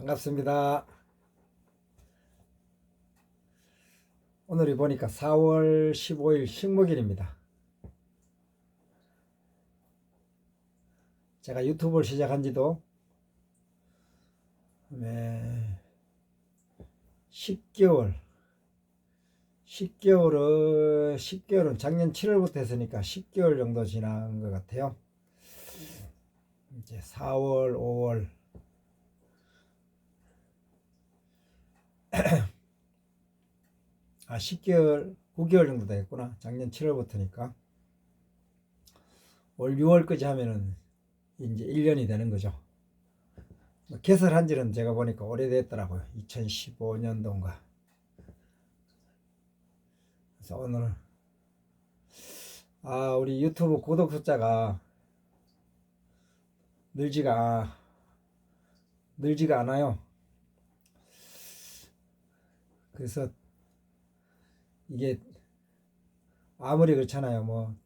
반갑습니다. 오늘이 보니까 4월 15일 식목일입니다. 제가 유튜브를 시작한 지도 네, 10개월 10개월은 10개월은 작년 7월부터 했으니까 10개월 정도 지난 것 같아요. 이제 4월, 5월 아 10개월, 9개월 정도 되겠구나. 작년 7월부터니까 올 6월까지 하면은 이제 1년이 되는 거죠. 뭐 개설한 지는 제가 보니까 오래됐더라고요. 2015년도인가. 그래서 오늘 아 우리 유튜브 구독 숫자가 늘지가 늘지가 않아요. 그래서 이게 아무리 그렇잖아요. 뭐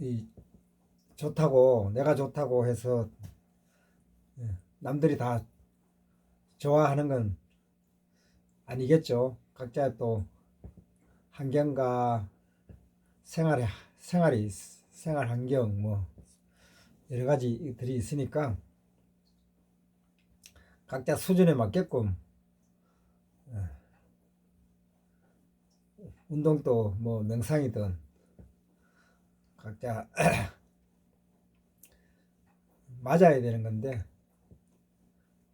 이 좋다고 내가 좋다고 해서 예, 남들이 다 좋아하는 건 아니겠죠. 각자 또 환경과 생활에 생활이 생활 환경 뭐 여러 가지들이 있으니까 각자 수준에 맞게끔 운동도 뭐 명상이든 각자 맞아야 되는 건데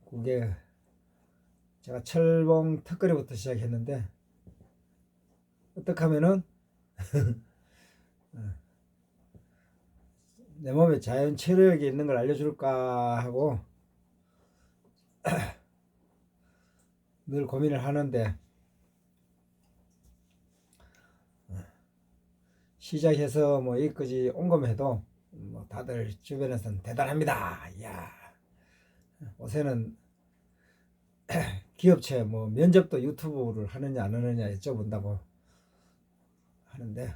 그게 제가 철봉 턱걸이부터 시작했는데 어떻게 하면은 내 몸에 자연 체력이 있는 걸 알려줄까 하고 늘 고민을 하는데 시작해서 뭐 여기까지 온 것만 뭐 다들 주변에서는 대단합니다. 이야 요새는 기업체 뭐 면접도 유튜브를 하느냐 안 하느냐 여쭤본다고 하는데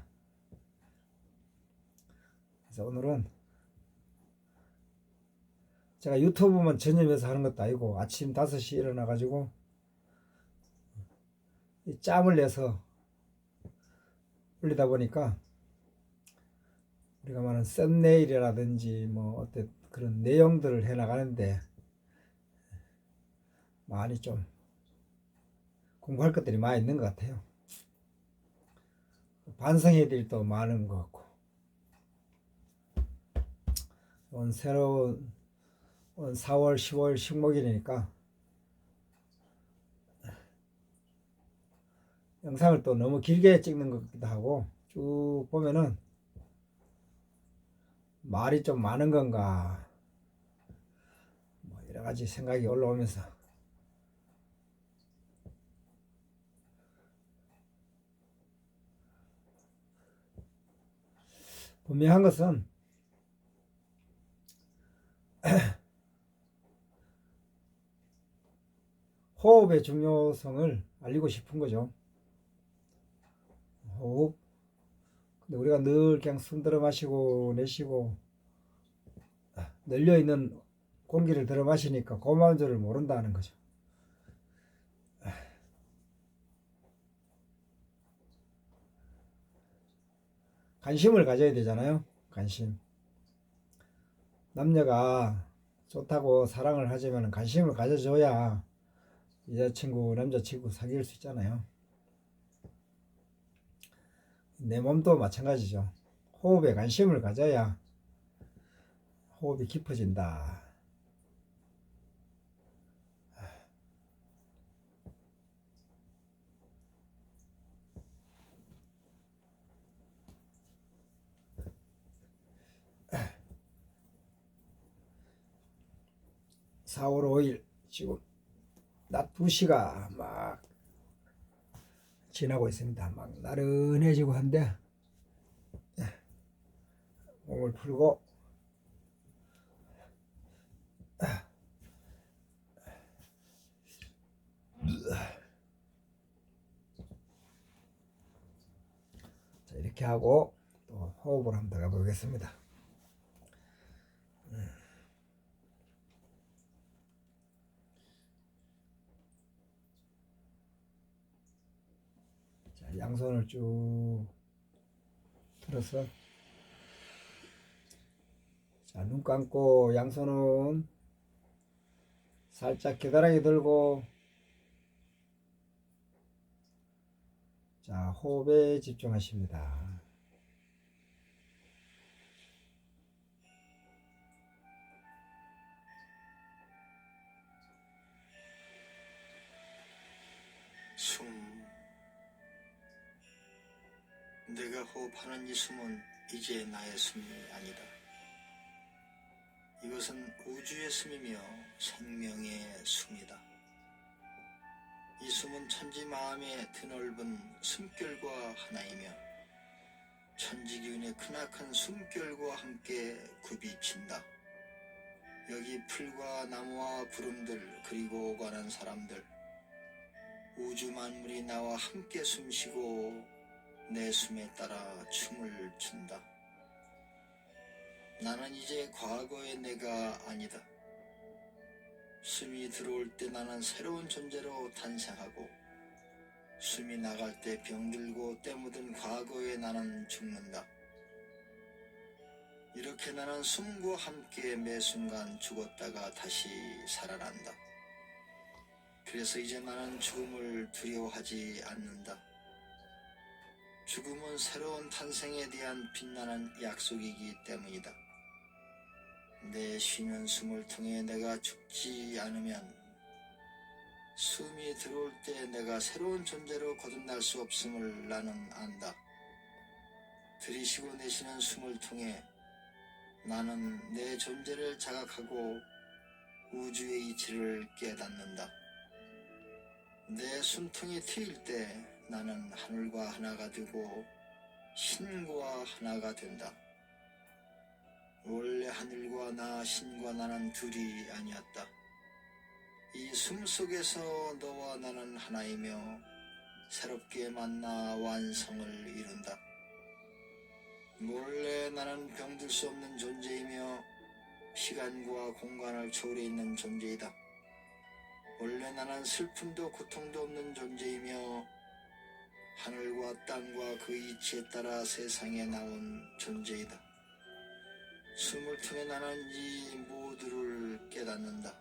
그래서 오늘은 제가 유튜브만 전념해서 하는 것도 아니고 아침 5시 일어나 가지고 짬을 내서 올리다 보니까 우리가 말하는 썸네일이라든지 뭐 어떤 그런 내용들을 해 나가는데 많이 좀 공부할 것들이 많이 있는 것 같아요. 반성해야 될 일도 많은 것 같고 오늘 새로운 오늘 4월 10월 식목일이니까 영상을 또 너무 길게 찍는 것 같기도 하고 쭉 보면은 말이 좀 많은 건가 뭐 여러 가지 생각이 올라오면서 분명한 것은 호흡의 중요성을 알리고 싶은 거죠. 호흡. 우리가 늘 그냥 숨 들어 마시고 내쉬고 널려 있는 공기를 들어 마시니까 고마운 줄을 모른다는 거죠. 관심을 가져야 되잖아요. 관심. 남녀가 좋다고 사랑을 하지만 관심을 가져줘야 여자친구, 남자친구 사귈 수 있잖아요. 내 몸도 마찬가지죠. 호흡에 관심을 가져야 호흡이 깊어진다. 사월 5일 지금 낮 2시가 막 지나고 있습니다. 막 나른해지고 한데 예, 몸을 풀고 자, 이렇게 하고 또 호흡을 한번 들어가 보겠습니다. 자, 양손을 쭉 들어서 자, 눈 감고 양손은 살짝 겨드랑이 들고 자, 호흡에 집중하십니다. 내가 호흡하는 이 숨은 이제 나의 숨이 아니다. 이것은 우주의 숨이며 생명의 숨이다. 이 숨은 천지 마음의 드넓은 숨결과 하나이며 천지 기운의 크나큰 숨결과 함께 굽이친다. 여기 풀과 나무와 구름들 그리고 오가는 사람들 우주 만물이 나와 함께 숨쉬고 내 숨에 따라 춤을 춘다. 나는 이제 과거의 내가 아니다. 숨이 들어올 때 나는 새로운 존재로 탄생하고 숨이 나갈 때 병들고 때 묻은 과거의 나는 죽는다. 이렇게 나는 숨과 함께 매 순간 죽었다가 다시 살아난다. 그래서 이제 나는 죽음을 두려워하지 않는다. 죽음은 새로운 탄생에 대한 빛나는 약속이기 때문이다. 내 쉬는 숨을 통해 내가 죽지 않으면 숨이 들어올 때 내가 새로운 존재로 거듭날 수 없음을 나는 안다. 들이쉬고 내쉬는 숨을 통해 나는 내 존재를 자각하고 우주의 이치를 깨닫는다. 내 숨통이 트일 때 나는 하늘과 하나가 되고 신과 하나가 된다. 원래 하늘과 나 신과 나는 둘이 아니었다. 이 숨 속에서 너와 나는 하나이며 새롭게 만나 완성을 이룬다. 몰래 나는 병들 수 없는 존재이며 시간과 공간을 초월해 있는 존재이다. 원래 나는 슬픔도 고통도 없는 존재이며 하늘과 땅과 그 이치에 따라 세상에 나온 존재이다. 숨을 통해 나는 이 모두를 깨닫는다.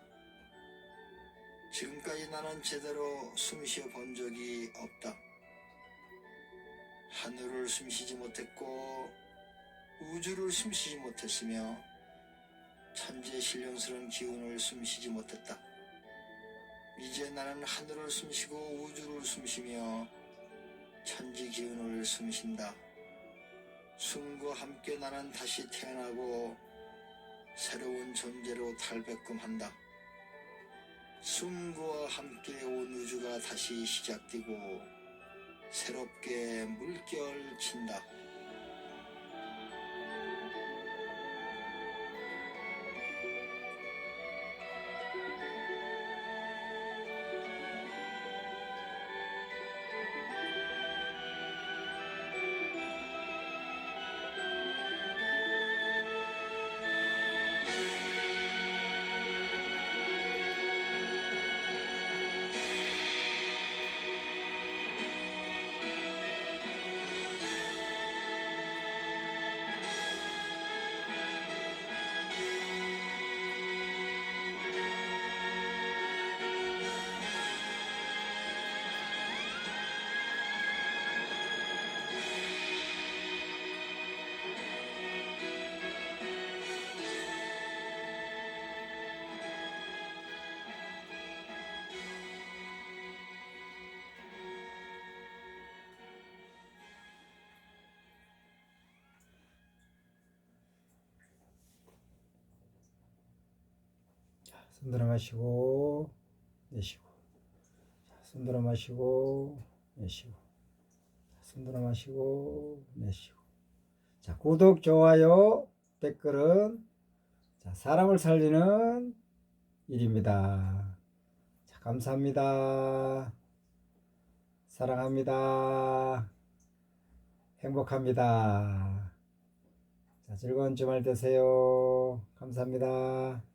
지금까지 나는 제대로 숨 쉬어 본 적이 없다. 하늘을 숨 쉬지 못했고 우주를 숨 쉬지 못했으며 천재 신령스러운 기운을 숨 쉬지 못했다. 이제 나는 하늘을 숨 쉬고 우주를 숨 쉬며 천지 기운을 숨쉰다. 숨과 함께 나는 다시 태어나고 새로운 존재로 탈백금한다. 숨과 함께 온 우주가 다시 시작되고 새롭게 물결 친다. 손 들어 마시고 내쉬고. 자, 손 들어 마시고 내쉬고. 자, 손 들어 마시고 내쉬고. 자 구독 좋아요 댓글은 자 사람을 살리는 일입니다. 자 감사합니다. 사랑합니다. 행복합니다. 자 즐거운 주말 되세요. 감사합니다